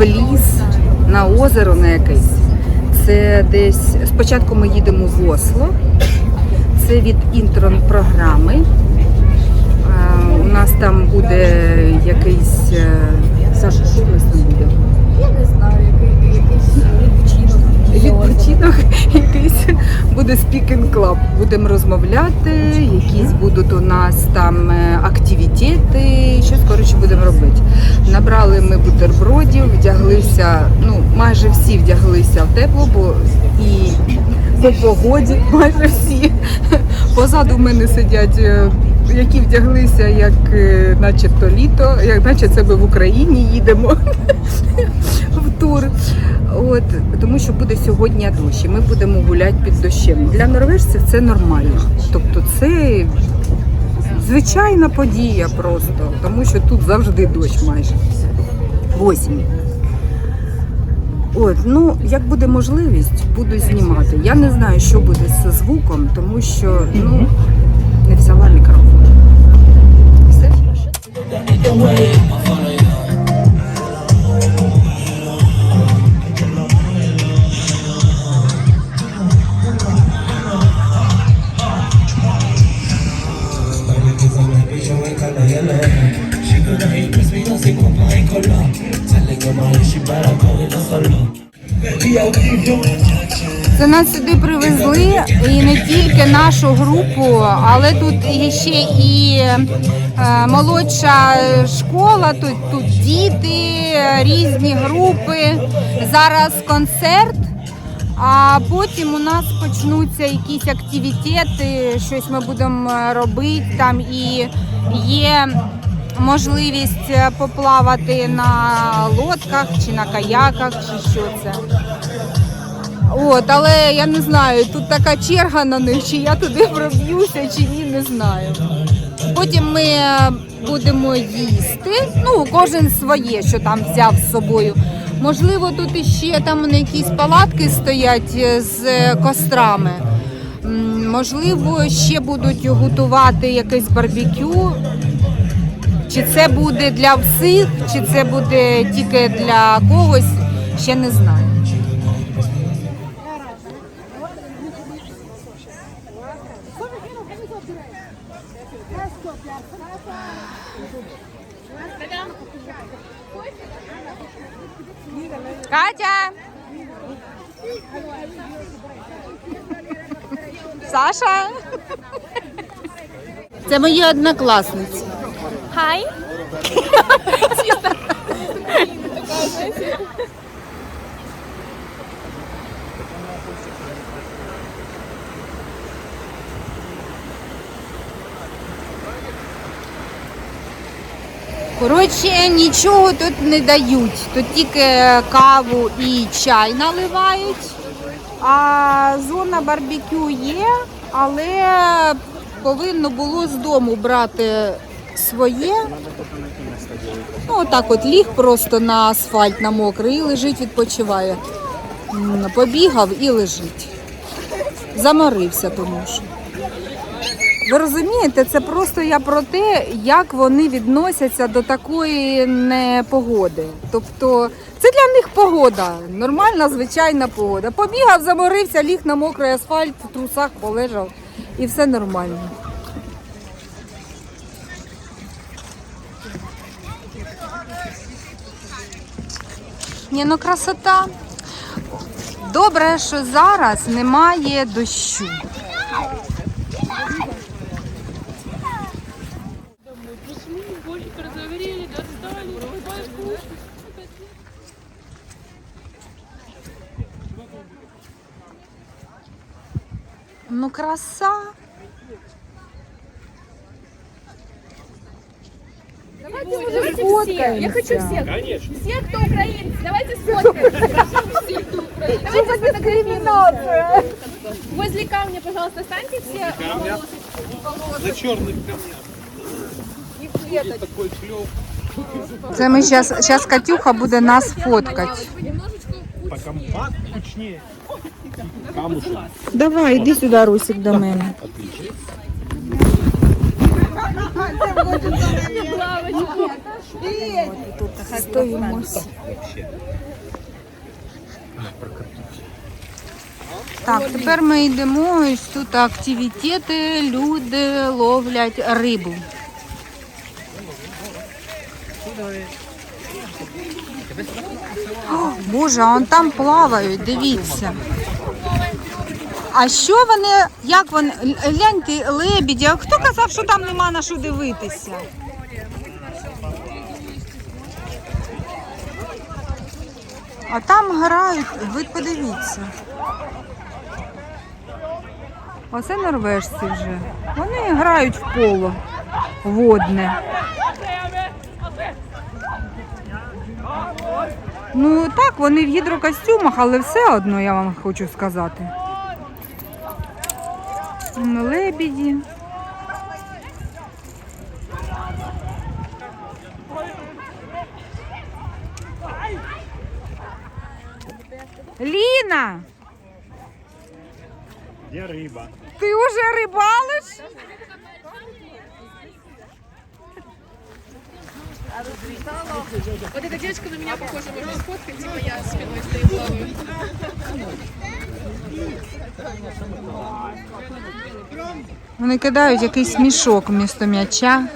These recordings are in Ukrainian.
в ліс, на озеро на якесь. Це десь спочатку ми їдемо в Осло. Це від інтрон програми. У нас там буде якийсь. е, Саша, що у нас там буде? Відпочинок якийсь буде спікінг клаб. Будемо розмовляти, якісь будуть у нас там е, активітети, щось коротше будемо робити. Набрали ми бутербродів, вдяглися, ну майже всі вдяглися в тепло, бо і по погоді майже всі. Позаду в мене сидять, е, які вдяглися, як е, начебто літо, як наче це ми в Україні їдемо в тур. От, тому що буде сьогодні дощ, і ми будемо гуляти під дощем. Для норвежців це нормально. Тобто це звичайна подія просто, тому що тут завжди дощ майже. В осінь. От, ну, як буде можливість, буду знімати. Я не знаю, що буде з звуком, тому що ну, не взяла мікрофон. Все? Нас сюди привезли і не тільки нашу групу, але тут є ще і е, молодша школа, тут, тут діти, різні групи. Зараз концерт, а потім у нас почнуться якісь активітети, щось ми будемо е, робити там і є. Можливість е, поплавати на лодках чи на каяках, чи що це. От, але я не знаю, тут така черга на них, чи я туди проб'юся, чи ні, не знаю. Потім ми будемо їсти. Ну, кожен своє, що там взяв з собою. Можливо, тут іще там якісь палатки стоять е, з кострами. Можливо, ще будуть готувати якесь барбекю. Чи це буде для всіх, чи це буде тільки для когось, ще не знаю. Катя! Саша! Це мої однокласниці. Хай. Коротше, нічого тут не дають. Тут тільки каву і чай наливають. А зона барбекю є, але повинно було з дому брати своє. Ну, отак от ліг просто на асфальт на мокрий і лежить, відпочиває. Побігав і лежить. Заморився тому що. Ви розумієте, це просто я про те, як вони відносяться до такої непогоди. Тобто це для них погода, нормальна, звичайна погода. Побігав, заморився, ліг на мокрий асфальт, в трусах полежав і все нормально. Ні, ну красота. Добре, що зараз немає дощу. Ну, краса. Давайте уже все. Я хочу всех. Конечно. Всех, кто украинцы. Давайте сфоткаемся. Все, кто украинцы. Давайте дискриминация. Возле камня, пожалуйста, станьте все. На черных камнях. Есть такой клев. Це ми зараз, зараз Катюха буде нас фоткати. По компактнее. Камушек. Давай, іди сюди, Русик, до мене. Так, тепер ми йдемо. Ось тут активітети, люди ловлять рибу. О, Боже, а он там плавають, дивіться. А що вони, як вони, гляньте, лебіді, а хто казав, що там нема на що дивитися? А там грають, ви подивіться. Оце норвежці вже. Вони грають в поло водне. Ну так, вони в гідрокостюмах, але все одно я вам хочу сказати. Лебіді. Ліна! Де риба? Ти вже рибалиш? Вот эта девочка на меня похожа, можно сфоткать, типа я спиной стою плаваю. Вони кидають якийсь мішок вмісто м'яча.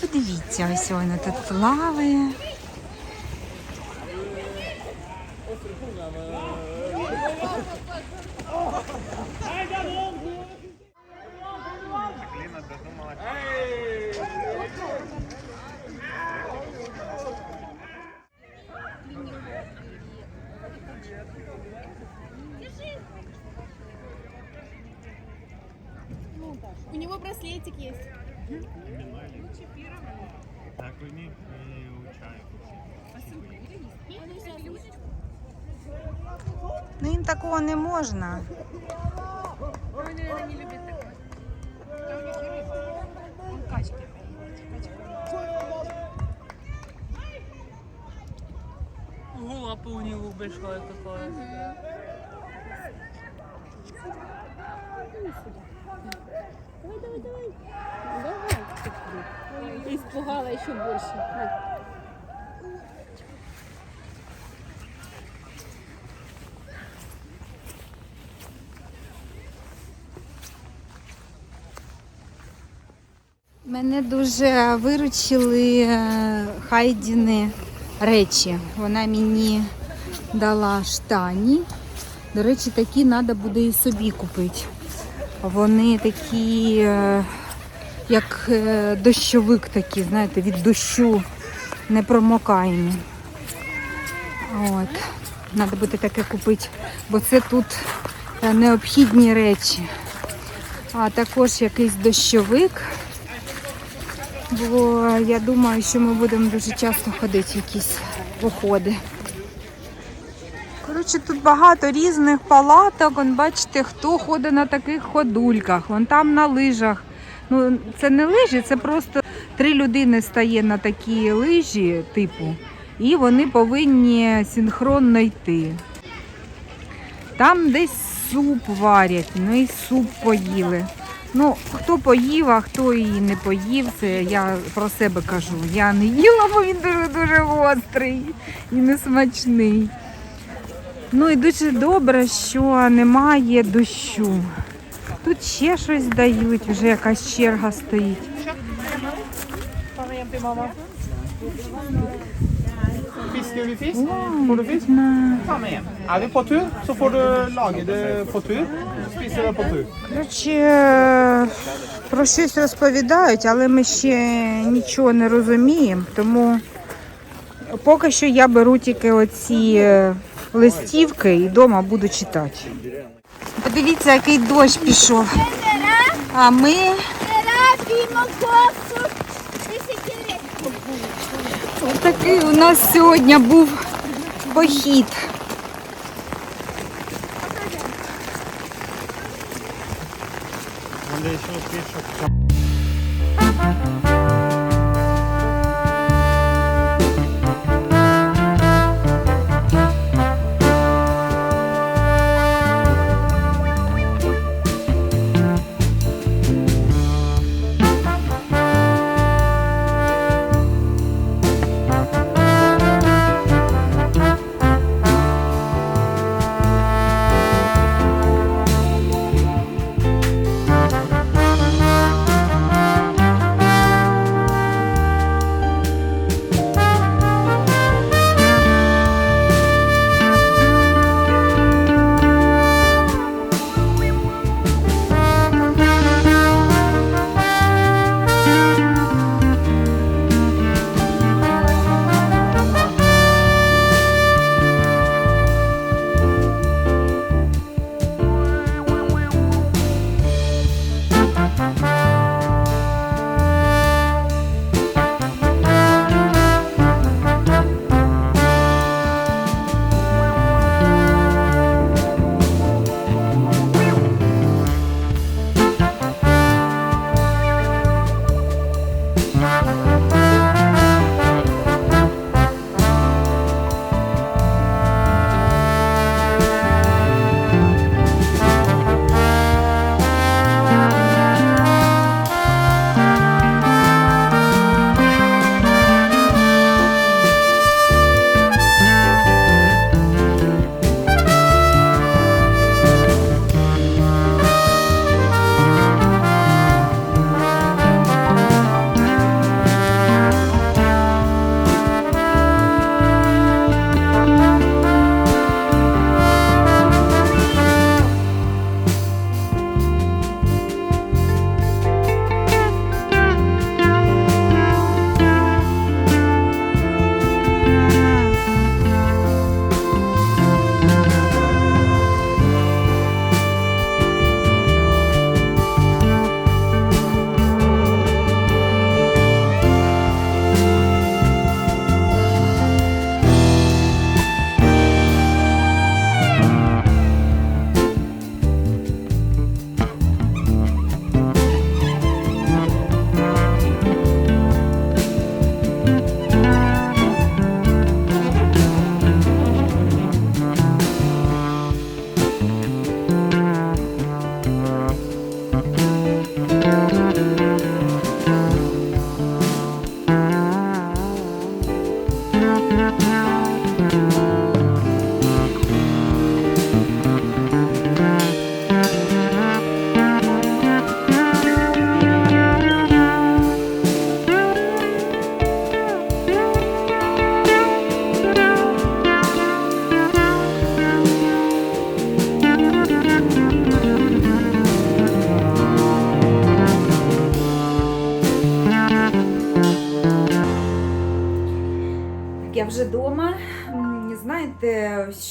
Подивіться, ось вона тут плаває. У него браслетик есть. Так вони вивчають. Ну їм такого не можна. Он, наверное, не любит такое. Он качки. У него большая такая. Испугала еще больше. Мене дуже виручили е, Хайдіни речі. Вона мені дала штані. До речі, такі треба буде і собі купити. Вони такі, е, як е, дощовик такі, знаєте, від дощу непромокаємі. От. Треба буде таке купити, бо це тут необхідні речі. А також якийсь дощовик. Бо я думаю, що ми будемо дуже часто ходити в якісь походи. Коротше, тут багато різних палаток. Вон, бачите, хто ходить на таких ходульках, вон там на лижах. Ну, це не лижі, це просто три людини стає на такі лижі, типу, і вони повинні синхронно йти. Там десь суп варять, ну і суп поїли. Ну, хто поїв, а хто і не поїв, це я про себе кажу. Я не їла, бо він дуже-дуже гострий і несмачний. Ну і дуже добре, що немає дощу. Тут ще щось дають, вже якась черга стоїть. Fisker vi fisk? Får du fisk? Ta med. Er vi på tur, så får du lage det på tur. Коротше, про щось розповідають, але ми ще нічого не розуміємо, тому поки що я беру тільки оці е, листівки і вдома буду читати. Подивіться, який дощ пішов. А ми такий у нас сьогодні був похід.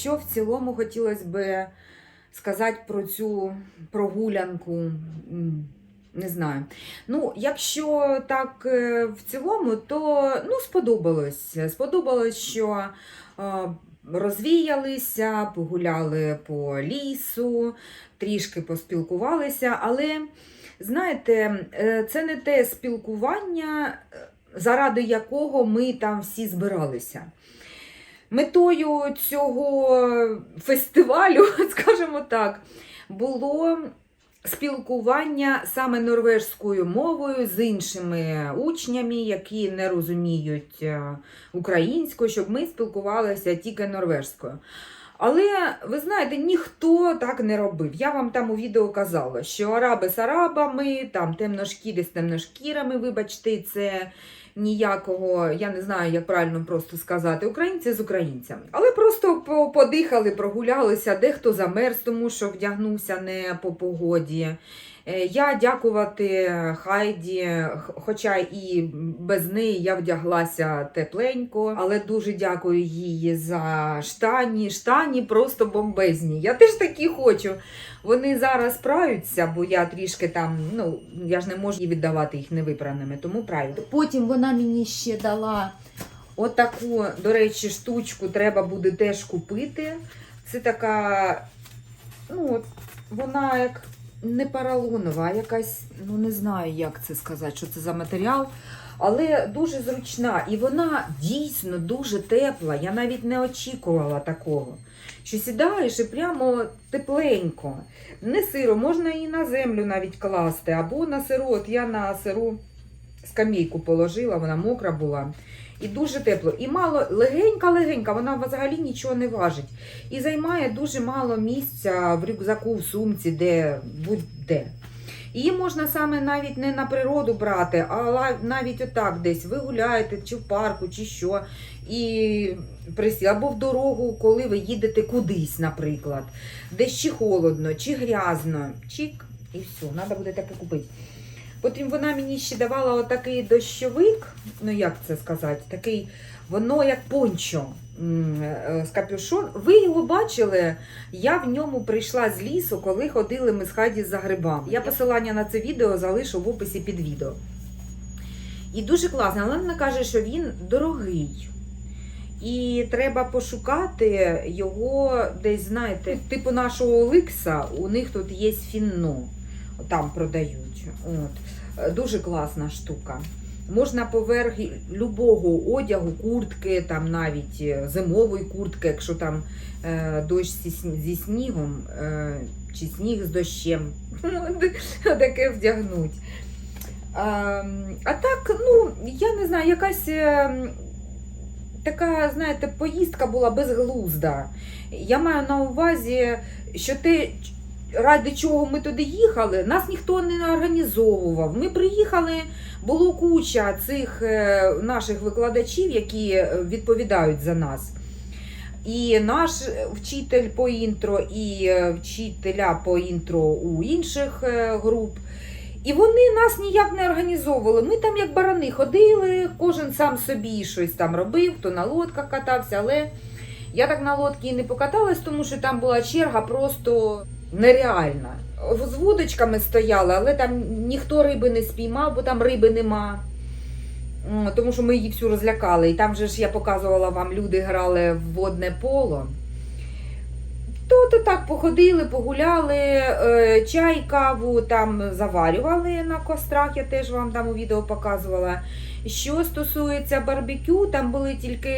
Що в цілому хотілося би сказати про цю прогулянку? Не знаю. Ну, якщо так е, в цілому, то ну, сподобалось. Сподобалось, що е, розвіялися, погуляли по лісу, трішки поспілкувалися, але знаєте, е, це не те спілкування, заради якого ми там всі збиралися. Метою цього фестивалю, скажімо так, було спілкування саме норвежською мовою з іншими учнями, які не розуміють е, українську, щоб ми спілкувалися тільки норвежською. Але ви знаєте, ніхто так не робив. Я вам там у відео казала, що араби з арабами, там темношкірі з темношкірами, вибачте, це ніякого, я не знаю, як правильно просто сказати, українці з українцями. Але просто по- подихали, прогулялися, дехто замерз, тому що вдягнувся не по погоді. Е, Я дякувати Хайді, хоча і без неї я вдяглася тепленько, але дуже дякую їй за штані. Штані просто бомбезні. Я теж такі хочу. Вони зараз праються, бо я трішки там, ну я ж не можу віддавати їх невипраними, тому праю. Потім вона мені ще дала отаку, до речі, штучку треба буде теж купити. Це така, ну, вона як не поролонова, а якась, ну не знаю, як це сказати, що це за матеріал. Але дуже зручна. І вона дійсно дуже тепла. Я навіть не очікувала такого. Що сідаєш і прямо тепленько. Не сиро, можна і на землю навіть класти, або на сиру. От я на сиру скамійку положила, вона мокра була. І дуже тепло. І мало легенька-легенька, вона взагалі нічого не важить. І займає дуже мало місця в рюкзаку, в сумці, де будь-де. Її можна саме навіть не на природу брати, а навіть отак десь ви гуляєте, чи в парку, чи що. І присі, або в дорогу, коли ви їдете кудись, наприклад, десь чи холодно, чи грязно, чик, і все, треба буде таке купити. Потім вона мені ще давала отакий дощовик, ну як це сказати, такий, воно як пончо е, з капюшон. Ви його бачили? Я в ньому прийшла з лісу, коли ходили ми з Хаді за грибами. Я посилання на це відео залишу в описі під відео. І дуже класно, але вона каже, що він дорогий. І треба пошукати його десь, знаєте, типу нашого Оликса, у них тут є фінно, там продають. От. Е, Дуже класна штука. Можна поверх любого одягу, куртки, там навіть е, зимової куртки, якщо там е, дощ зі, снігом е, чи сніг з дощем, таке вдягнуть. А, а так, ну, я не знаю, якась е, така, знаєте, поїздка була безглузда. Я маю на увазі, що те, ради чого ми туди їхали, нас ніхто не організовував. Ми приїхали, було куча цих е, наших викладачів, які е, відповідають за нас. І наш вчитель по інтро, і е, вчителя по інтро у інших е, груп. І вони нас ніяк не організовували. Ми там як барани ходили, кожен сам собі щось там робив, хто на лодках катався, але я так на лодці і не покаталась, тому що там була черга просто нереальна. З вудочками стояли, але там ніхто риби не спіймав, бо там риби нема. Тому що ми її всю розлякали. І там же ж я показувала вам, люди грали в водне поло. То, то так походили, погуляли, е, чай, каву там заварювали на кострах, я теж вам там у відео показувала. Що стосується барбекю, там були тільки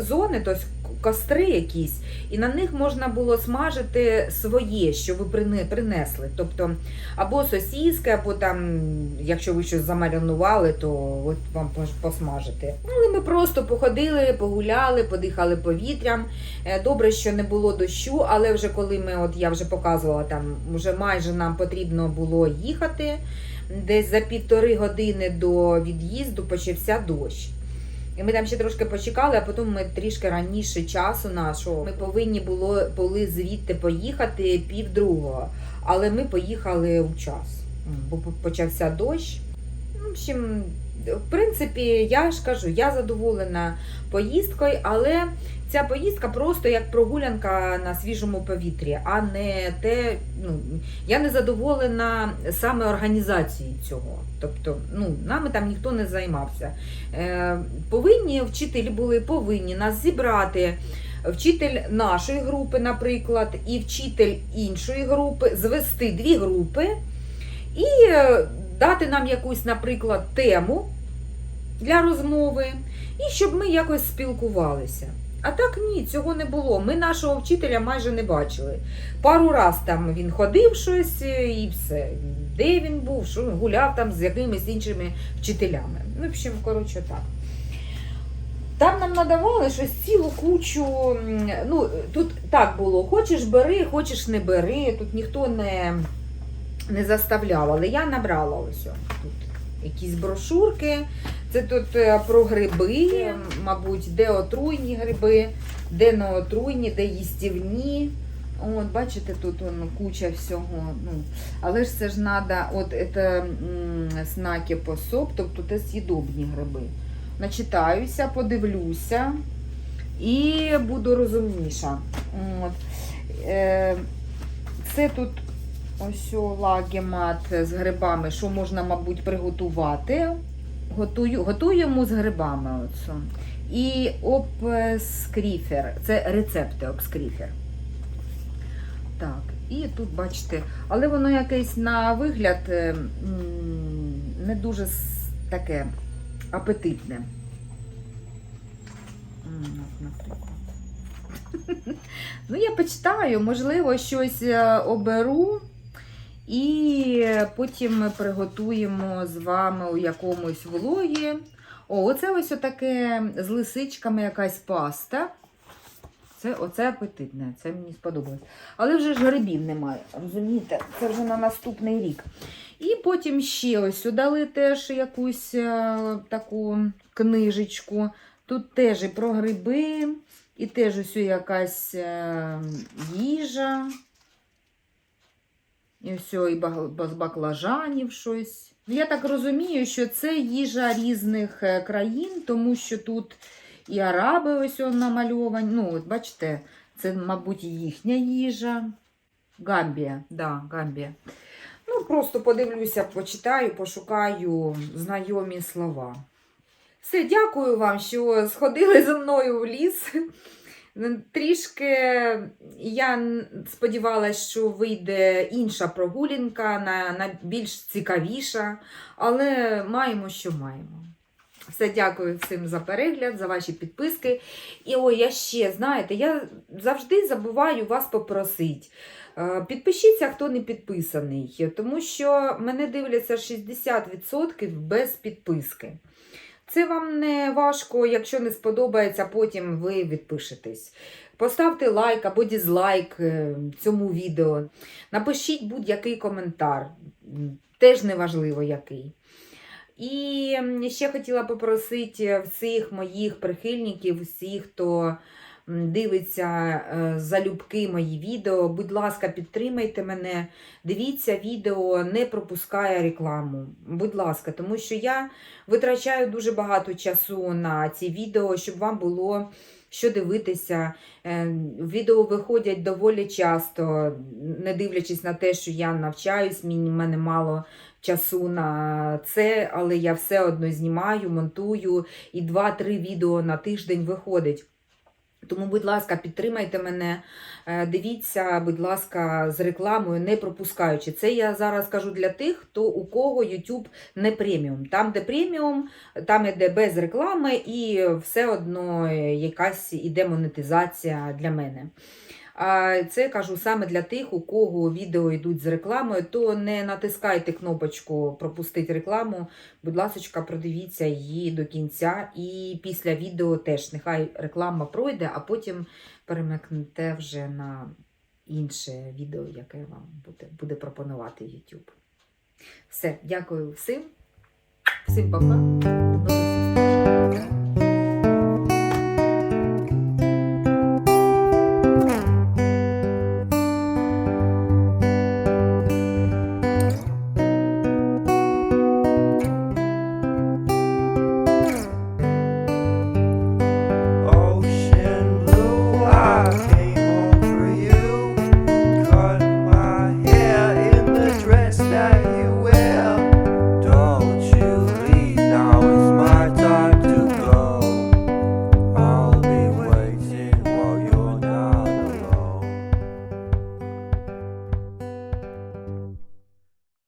зони, тобто костри якісь, і на них можна було смажити своє, що ви принесли. Тобто або сосіски, або там, якщо ви щось замаринували, то от вам посмажити. Ну, Але ми просто походили, погуляли, подихали повітрям. Е, Добре, що не було дощу, але вже коли ми, от я вже показувала, там вже майже нам потрібно було їхати. Десь за півтори години до від'їзду почався дощ. І ми там ще трошки почекали, а потім ми трішки раніше часу нашого. Ми повинні було, були звідти поїхати пів другого. Але ми поїхали у час, бо почався дощ. В общем, в принципі, я ж кажу, я задоволена поїздкою, але ця поїздка просто як прогулянка на свіжому повітрі, а не те, ну, я не задоволена саме організацією цього. Тобто, ну, нами там ніхто не займався. Е, повинні вчителі були повинні нас зібрати. Вчитель нашої групи, наприклад, і вчитель іншої групи, звести дві групи і е, дати нам якусь, наприклад, тему для розмови, і щоб ми якось спілкувалися. А так ні, цього не було. Ми нашого вчителя майже не бачили. Пару раз там він ходив щось е, і все. Де він був, що гуляв там з якимись іншими вчителями. Ну, в общем, коротше, так. Там нам надавали щось цілу кучу. Ну, тут так було: хочеш бери, хочеш не бери. Тут ніхто не, не заставляв, але я набрала ось тут якісь брошурки. Це тут е, про гриби, мабуть, де отруйні гриби, де не отруйні, де їстівні. От, бачите, тут он, куча всього. Ну, але ж це ж треба, от це знаки пособ, тобто це з'їдобні гриби. Начитаюся, подивлюся і буду розумніша. От. Е, це тут ось лагемат з грибами, що можна, мабуть, приготувати. Готую, готуємо з грибами. Оце. І обскріфер. Це рецепти обскріфер. Так, і тут бачите, але воно якесь на вигляд е, не дуже таке апетитне. Ну, я почитаю, можливо, щось е, оберу. І потім ми приготуємо з вами у якомусь влогі. О, оце ось таке з лисичками якась паста. Це оце апетитне, це мені сподобалось. Але вже ж грибів немає, розумієте? Це вже на наступний рік. І потім ще ось дали теж якусь е, таку книжечку. Тут теж і про гриби, і теж ось якась е, їжа. І все, і з баклажанів щось. Я так розумію, що це їжа різних е, країн, тому що тут і араби ось он намальовані. Ну, от бачите, це, мабуть, їхня їжа. Гамбія, да, Гамбія. Ну, просто подивлюся, почитаю, пошукаю знайомі слова. Все, дякую вам, що сходили зі мною в ліс. Трішки я сподівалася, що вийде інша прогулянка, на, на більш цікавіша, але маємо, що маємо. Все, дякую всім за перегляд, за ваші підписки. І ой, я ще, знаєте, я завжди забуваю вас попросити. Е, Підпишіться, хто не підписаний, тому що мене дивляться 60% без підписки. Це вам не важко, якщо не сподобається, потім ви відпишетесь. Поставте лайк або дізлайк е, цьому відео. Напишіть будь-який коментар, теж неважливо який. І ще хотіла попросити всіх моїх прихильників, всіх, хто дивиться е, залюбки мої відео, будь ласка, підтримайте мене, дивіться відео, не пропускає рекламу. Будь ласка, тому що я витрачаю дуже багато часу на ці відео, щоб вам було що дивитися. Е, Відео виходять доволі часто, не дивлячись на те, що я навчаюсь, мені мене мало часу на це, але я все одно знімаю, монтую і 2-3 відео на тиждень виходить. Тому, будь ласка, підтримайте мене, е, дивіться, будь ласка, з рекламою, не пропускаючи. Це я зараз кажу для тих, хто у кого YouTube не преміум. Там, де преміум, там іде без реклами, і все одно якась іде монетизація для мене. Це кажу саме для тих, у кого відео йдуть з рекламою, то не натискайте кнопочку пропустити рекламу. Будь ласка, продивіться її до кінця. І після відео теж нехай реклама пройде, а потім перемикнете вже на інше відео, яке вам буде, буде пропонувати YouTube. Все, дякую всім. Всім па-па.